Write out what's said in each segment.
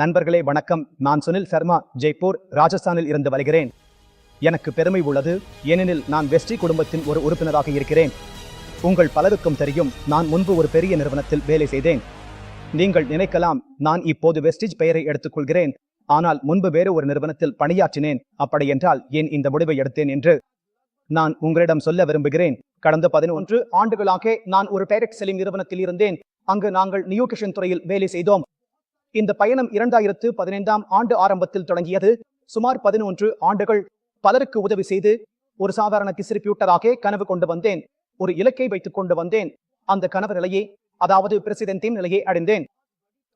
நண்பர்களே வணக்கம். நான் சுனில் சர்மா ஜெய்ப்பூர் ராஜஸ்தானில் இருந்து வருகிறேன். எனக்கு பெருமை உள்ளது ஏனெனில் நான் வெஸ்டி குடும்பத்தின் ஒரு உறுப்பினராக இருக்கிறேன். உங்கள் பலருக்கும் தெரியும் நான் முன்பு ஒரு பெரிய நிறுவனத்தில் வேலை செய்தேன். நீங்கள் நினைக்கலாம் நான் இப்போது வெஸ்டிஜ் பெயரை எடுத்துக்கொள்கிறேன். ஆனால் முன்பு வேறு ஒரு நிறுவனத்தில் பணியாற்றினேன். அப்படியென்றால் ஏன் இந்த முடிவை எடுத்தேன் என்று? நான் உங்களிடம் சொல்ல விரும்புகிறேன். கடந்த பதினொன்று ஆண்டுகளாக நான் ஒரு டைரக்ட் செல்லிங் நிறுவனத்தில் இருந்தேன். அங்கு நாங்கள் நியூட்ரிஷன் துறையில் வேலை செய்தோம். இந்த பயணம் இரண்டாயிரத்து பதினைந்தாம் ஆண்டு ஆரம்பத்தில் தொடங்கியது. சுமார் பதினொன்று ஆண்டுகள் பலருக்கு உதவி செய்து ஒரு சாதாரண டிஸ்ட்ரிபியூட்டராக கனவு கொண்டு வந்தேன். ஒரு இலக்கை வைத்துக் கொண்டு வந்தேன். அந்த கனவு நிலையை அதாவது பிரசிடென்டின் நிலையை அடைந்தேன்.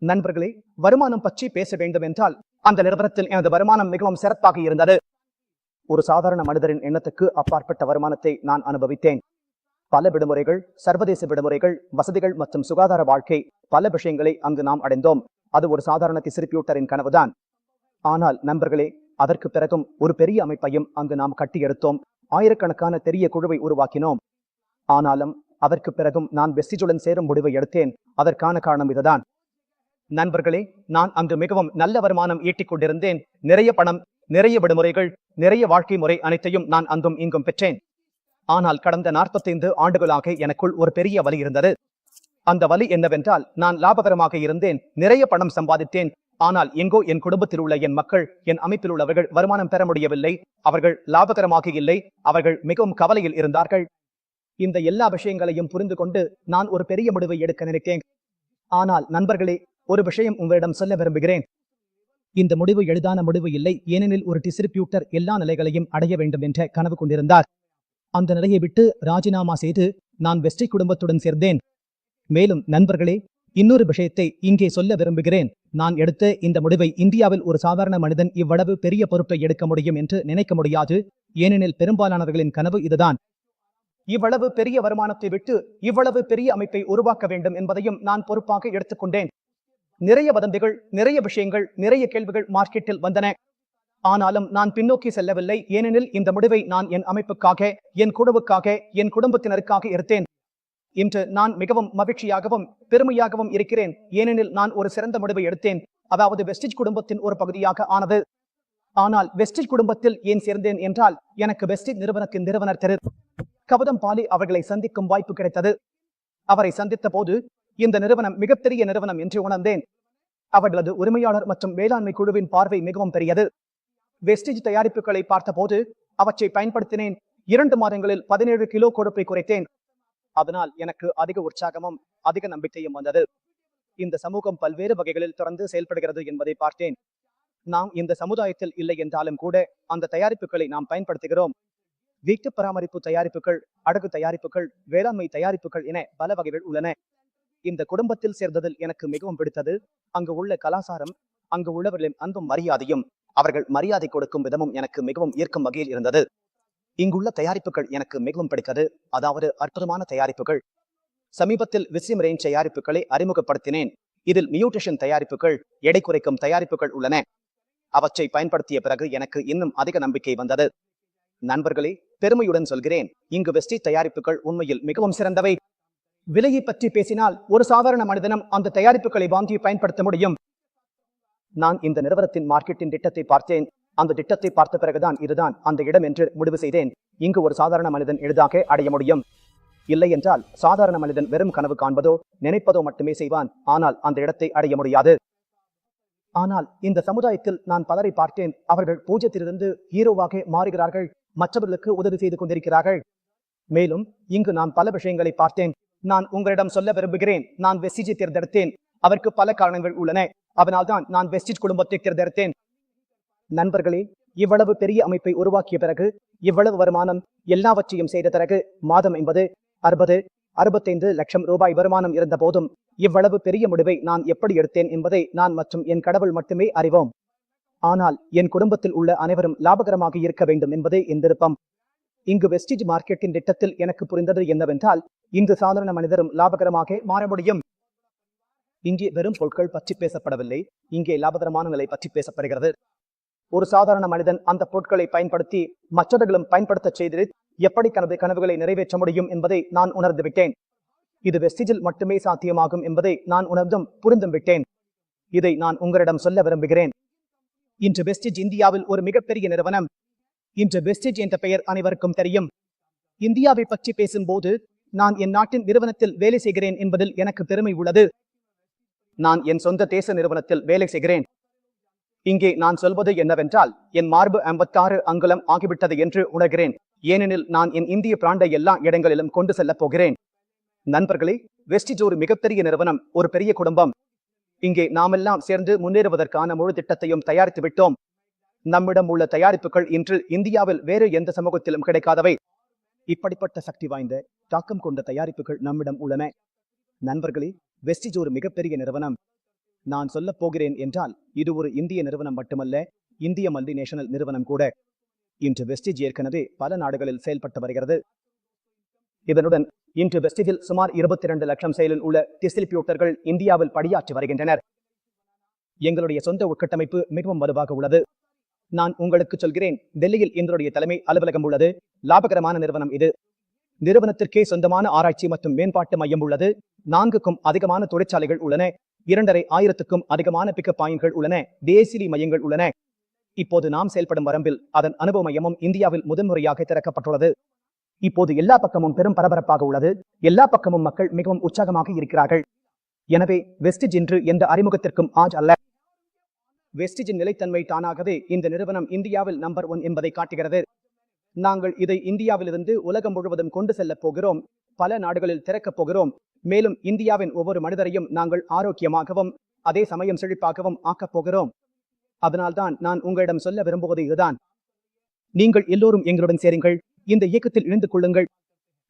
நண்பர்களே வருமானம் பற்றி பேச வேண்டும் என்றால் அந்த நிறுவனத்தில் எனது வருமானம் மிகவும் சிறப்பாக இருந்தது. ஒரு சாதாரண மனிதரின் எண்ணத்துக்கு அப்பாற்பட்ட வருமானத்தை நான் அனுபவித்தேன். பல விடுமுறைகள் சர்வதேச விடுமுறைகள் வசதிகள் மற்றும் சுகாதார வாழ்க்கை பல விஷயங்களை அங்கு நாம் அடைந்தோம். அது ஒரு சாதாரண டிஸ்ட்ரிபியூட்டரின் கனவுதான். ஆனால் நண்பர்களே அதற்கு பிறகும் ஒரு பெரிய அமைப்பையும் அங்கு நாம் கட்டி எடுத்தோம். ஆயிரக்கணக்கான பெரிய குழுவை உருவாக்கினோம். ஆனாலும் அதற்கு பிறகும் நான் வெஸ்டிஜுடன் சேரும் முடிவை எடுத்தேன். அதற்கான காரணம் இதுதான். நண்பர்களே நான் அங்கு மிகவும் நல்ல வருமானம் ஈட்டிக் கொண்டிருந்தேன். நிறைய பணம் நிறைய விடுமுறைகள் நிறைய வாழ்க்கை முறை அனைத்தையும் நான் அங்கும் இங்கும் பெற்றேன். ஆனால் கடந்த நாற்பத்தைந்து ஆண்டுகளாக எனக்குள் ஒரு பெரிய வலி இருந்தது. அந்த வலி என்னவென்றால் நான் லாபகரமாக இருந்தேன் நிறைய பணம் சம்பாதித்தேன் ஆனால் எங்கோ என் குடும்பத்தில் உள்ள என் மக்கள் என் அமைப்பில் உள்ளவர்கள் வருமானம் பெற முடியவில்லை அவர்கள் லாபகரமாக இல்லை அவர்கள் மிகவும் கவலையில் இருந்தார்கள். இந்த எல்லா விஷயங்களையும் புரிந்து கொண்டு நான் ஒரு பெரிய முடிவை எடுக்க நினைத்தேன். ஆனால் நண்பர்களே ஒரு விஷயம் உங்களிடம் சொல்ல விரும்புகிறேன். இந்த முடிவு எளிதான முடிவு இல்லை ஏனெனில் ஒரு டிஸ்ட்ரிபியூட்டர் எல்லா நிலைகளையும் அடைய வேண்டும் என்ற கனவு கொண்டிருந்தார். அந்த நிலையை விட்டு ராஜினாமா செய்து நான் வெஸ்டி குடும்பத்துடன் சேர்ந்தேன். மேலும் நண்பர்களே இன்னொரு விஷயத்தை இங்கே சொல்ல விரும்புகிறேன். நான் எடுத்த இந்த முடிவை இந்தியாவில் ஒரு சாதாரண மனிதன் இவ்வளவு பெரிய பொறுப்பை எடுக்க முடியும் என்று நினைக்க முடியாது. ஏனெனில் பெரும்பாலானவர்களின் கனவு இதுதான். இவ்வளவு பெரிய வருமானத்தை விட்டு இவ்வளவு பெரிய அமைப்பை உருவாக்க வேண்டும் என்பதையும் நான் பொறுப்பாக எடுத்துக்கொண்டேன். நிறைய வதந்திகள் நிறைய விஷயங்கள் நிறைய கேள்விகள் மார்க்கெட்டில் வந்தன. ஆனாலும் நான் பின்னோக்கி செல்லவில்லை. ஏனெனில் இந்த முடிவை நான் என் அமைப்புக்காக என் குழுவுக்காக என் குடும்பத்தினருக்காக எடுத்தேன். இன்று நான் மிகவும் மகிழ்ச்சியாகவும் பெருமையாகவும் இருக்கிறேன். ஏனெனில் நான் ஒரு சிறந்த முடிவை எடுத்தேன். அதாவது வெஸ்டிஜ் குடும்பத்தின் ஒரு பகுதியாக ஆனது. ஆனால் வெஸ்டிஜ் குடும்பத்தில் ஏன் சேர்ந்தேன் என்றால் எனக்கு வெஸ்டிஜ் நிறுவனத்தின் நிறுவனர் திரு. கவுதம் பாலி அவர்களை சந்திக்கும் வாய்ப்பு கிடைத்தது. அவரை சந்தித்த போது இந்த நிறுவனம் மிகப்பெரிய நிறுவனம் என்று உணர்ந்தேன். அவர்களது உரிமையாளர் மற்றும் வேளாண்மை குழுவின் பார்வை மிகவும் பெரியது. வெஸ்டிஜ் தயாரிப்புகளை பார்த்தபோது அவற்றை பயன்படுத்தினேன். இரண்டு மாதங்களில் பதினேழு கிலோ கொழுப்பை குறைத்தேன். அதனால் எனக்கு அதிக உற்சாகமும் அதிக நம்பிக்கையும் வந்தது. இந்த சமூகம் பல்வேறு வகைகளில் தொடர்ந்து செயல்படுகிறது என்பதை பார்த்தேன். நாம் இந்த சமுதாயத்தில் இல்லை என்றாலும் கூட அந்த தயாரிப்புகளை நாம் பயன்படுத்துகிறோம். வீட்டு பராமரிப்பு தயாரிப்புகள் அடகு தயாரிப்புகள் வேளாண்மை தயாரிப்புகள் என பல வகைகள் உள்ளன. இந்த குடும்பத்தில் சேர்ந்ததில் எனக்கு மிகவும் பிடித்தது அங்கு உள்ள கலாசாரம் அங்கு உள்ளவர்களின் அன்பும் மரியாதையும் அவர்கள் மரியாதை கொடுக்கும் விதமும் எனக்கு மிகவும் ஈர்க்கும் வகையில் இருந்தது. இங்குள்ள தயாரிப்புகள் எனக்கு மிகவும் பிடித்தது. அதாவது அற்புதமான தயாரிப்புகள். சமீபத்தில் விசியம் ரேஞ்ச் தயாரிப்புகளை அறிமுகப்படுத்தினேன். இதில் மியூட்டிஷன் தயாரிப்புகள் எடை குறைக்கும் தயாரிப்புகள் உள்ளன. அவற்றை பயன்படுத்திய பிறகு எனக்கு இன்னும் அதிக நம்பிக்கை வந்தது. நண்பர்களே பெருமையுடன் சொல்கிறேன். இங்கு வெஸ்டி தயாரிப்புகள் உண்மையில் மிகவும் சிறந்தவை. விலையை பற்றி பேசினால் ஒரு சாதாரண மனிதனும் அந்த தயாரிப்புகளை வாங்கி பயன்படுத்த முடியும். நான் இந்த நிறுவனத்தின் மார்க்கெட்டின் திட்டத்தை பார்த்தேன். அந்த திட்டத்தை பார்த்த பிறகுதான் இதுதான் அந்த இடம் என்று முடிவு செய்தேன். இங்கு ஒரு சாதாரண மனிதன் எளிதாக அடைய முடியும். இல்லை என்றால் சாதாரண மனிதன் வெறும் கனவு காண்பதோ நினைப்பதோ மட்டுமே செய்வான். ஆனால் அந்த இடத்தை அடைய முடியாது. ஆனால் இந்த சமுதாயத்தில் நான் பலரை பார்த்தேன். அவர்கள் பூஜ்யத்திலிருந்து ஹீரோவாக மாறுகிறார்கள். மற்றவர்களுக்கு உதவி செய்து கொண்டிருக்கிறார்கள். மேலும் இங்கு நான் பல விஷயங்களை பார்த்தேன். நான் உங்களிடம் சொல்ல விரும்புகிறேன். நான் வெஸ்டிஜை தேர்ந்தெடுத்தேன். அவருக்கு பல காரணங்கள் உள்ளன. அதனால்தான் நான் வெஸ்டிஜ் குடும்பத்தை தேர்ந்தெடுத்தேன். நண்பர்களே இவ்வளவு பெரிய அமைப்பை உருவாக்கிய பிறகு இவ்வளவு வருமானம் எல்லாவற்றையும் செய்த பிறகு மாதம் என்பது அறுபது அறுபத்தைந்து லட்சம் ரூபாய் வருமானம் இருந்த போதும் இவ்வளவு பெரிய முடிவை நான் எப்படி எடுத்தேன் என்பதை நான் மற்றும் என் கடவுள் மட்டுமே அறிவோம். ஆனால் என் குடும்பத்தில் உள்ள அனைவரும் லாபகரமாக இருக்க வேண்டும் என்பதே என் விருப்பம். இங்கு வெஸ்டிஜ் மார்க்கெட்டின் திட்டத்தில் எனக்கு புரிந்தது என்னவென்றால் இன்று சாதாரண மனிதரும் லாபகரமாக மாற முடியும். இங்கே வெறும் பொருட்கள் பற்றி பேசப்படவில்லை இங்கே லாபகரமான நிலை பற்றி பேசப்படுகிறது. ஒரு சாதாரண மனிதன் அந்த பொருட்களை பயன்படுத்தி மற்றவர்களும் பயன்படுத்த செய்து எப்படி தனது கனவுகளை நிறைவேற்ற முடியும் என்பதை நான் உணர்ந்து விட்டேன். இது வெஸ்டிஜில் மட்டுமே சாத்தியமாகும் என்பதை நான் உணர்ந்தும் புரிந்தும் விட்டேன். இதை நான் உங்களிடம் சொல்ல விரும்புகிறேன். இன்று வெஸ்டிஜ் இந்தியாவில் ஒரு மிகப்பெரிய நிறுவனம். இன்று வெஸ்டிஜ் என்ற பெயர் அனைவருக்கும் தெரியும். இந்தியாவை பற்றி பேசும்போது நான் என் நாட்டின் நிறுவனத்தில் வேலை செய்கிறேன் என்பதில் எனக்கு பெருமை உள்ளது. நான் என் சொந்த தேச நிறுவனத்தில் வேலை செய்கிறேன். இங்கே நான் சொல்வது என்னவென்றால் என் மார்பு ஐம்பத்தாறு அங்குலம் ஆகிவிட்டது என்று உணர்கிறேன். ஏனெனில் நான் என் இந்திய பிராண்டை எல்லா இடங்களிலும் கொண்டு செல்லப் போகிறேன். நண்பர்களே வெஸ்டிஜ் ஒரு மிகப்பெரிய நிறுவனம் ஒரு பெரிய குடும்பம். இங்கே நாமெல்லாம் சேர்ந்து முன்னேறுவதற்கான முழு திட்டத்தையும் தயாரித்து விட்டோம். நம்மிடம் உள்ள தயாரிப்புகள் இன்று இந்தியாவில் வேறு எந்த சமூகத்திலும் கிடைக்காதவை. இப்படிப்பட்ட சக்தி வாய்ந்த தாக்கம் கொண்ட தயாரிப்புகள் நம்மிடம் உள்ளன. நண்பர்களே வெஸ்டிஜ் ஒரு மிகப்பெரிய நிறுவனம். நான் சொல்ல போகிறேன் என்றால் இது ஒரு இந்திய நிறுவனம் மட்டுமல்ல இந்திய மல்டிநேஷனல் நிறுவனம் கூட. இன்று வெஸ்டிஜ் ஏற்கனவே பல நாடுகளில் செயல்பட்டு வருகிறது. இதனுடன் இன்று வெஸ்டிஜில் சுமார் இருபத்தி இரண்டு லட்சம் செயலில் உள்ள டிஸ்ட்ரிபியூட்டர்கள் இந்தியாவில் பணியாற்றி வருகின்றனர். எங்களுடைய சொந்த உட்கட்டமைப்பு மிகவும் வலுவாக உள்ளது. நான் உங்களுக்கு சொல்கிறேன் டெல்லியில் எங்களுடைய தலைமை அலுவலகம் உள்ளது. லாபகரமான நிறுவனம் இது. நிறுவனத்திற்கே சொந்தமான ஆராய்ச்சி மற்றும் மேம்பாட்டு மையம் உள்ளது. நான்குக்கும் அதிகமான தொழிற்சாலைகள் உள்ளன. இரண்டரை ஆயிரத்துக்கும் அதிகமான பிக்கப் பாயிண்ட்கள் உள்ளன. தேசிலி மையங்கள் உள்ளன. இப்போது நாம் செயல்படும் வரம்பில் அதன் அனுபவ மையமும் இந்தியாவில் முதன்முறையாக திறக்கப்பட்டுள்ளது. இப்போது எல்லா பக்கமும் பெரும் பரபரப்பாக உள்ளது. எல்லா பக்கமும் மக்கள் மிகவும் உற்சாகமாக இருக்கிறார்கள். எனவே வெஸ்டிஜ் இன்று எந்த அறிமுகத்திற்கும் ஆஜ் அல்ல. வெஸ்டிஜின் நிலைத்தன்மை தானாகவே இந்த நிறுவனம் இந்தியாவில் நம்பர் ஒன் என்பதை காட்டுகிறது. நாங்கள் இதை இந்தியாவிலிருந்து உலகம் முழுவதும் கொண்டு செல்லப் போகிறோம். பல நாடுகளில் திறக்கப் போகிறோம். மேலும் இந்தியாவின் ஒவ்வொரு மனிதரையும் நாங்கள் ஆரோக்கியமாகவும் அதே சமயம் செழிப்பாகவும் ஆக்கப் போகிறோம். அதனால்தான் நான் உங்களிடம் சொல்ல விரும்புவது இதுதான். நீங்கள் எல்லோரும் எங்களுடன் சேருங்கள். இந்த இயக்கத்தில் இணைந்து கொள்ளுங்கள்.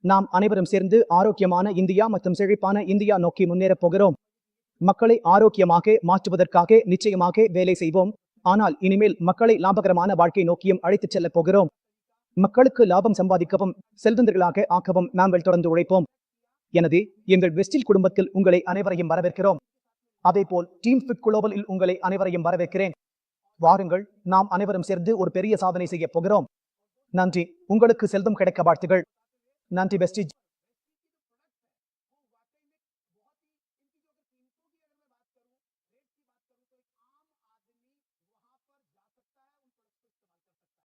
நாம் அனைவரும் சேர்ந்து ஆரோக்கியமான இந்தியா மற்றும் செழிப்பான இந்தியா நோக்கி முன்னேறப் போகிறோம். மக்களை ஆரோக்கியமாக மாற்றுவதற்காக நிச்சயமாக வேலை செய்வோம். ஆனால் இனிமேல் மக்களை லாபகரமான வாழ்க்கை நோக்கியும் அழைத்துச் செல்லப் போகிறோம். மக்களுக்கு லாபம் சம்பாதிக்கவும் செல்வந்தர்களாக ஆக்கவும் நாங்கள் தொடர்ந்து உழைப்போம். எனது எங்கள் வெஸ்டில் குடும்பத்தில் உங்களை அனைவரையும் வரவேற்கிறோம். அதேபோல் டீம் ஃபிட் குளோபலில் உங்களை அனைவரையும் வரவேற்கிறேன். வாருங்கள் நாம் அனைவரும் சேர்ந்து ஒரு பெரிய சாதனை செய்ய போகிறோம். நன்றி. உங்களுக்கு செல்வம் கிடைக்க வாழ்த்துகள். நன்றி வெஸ்டிஜ்.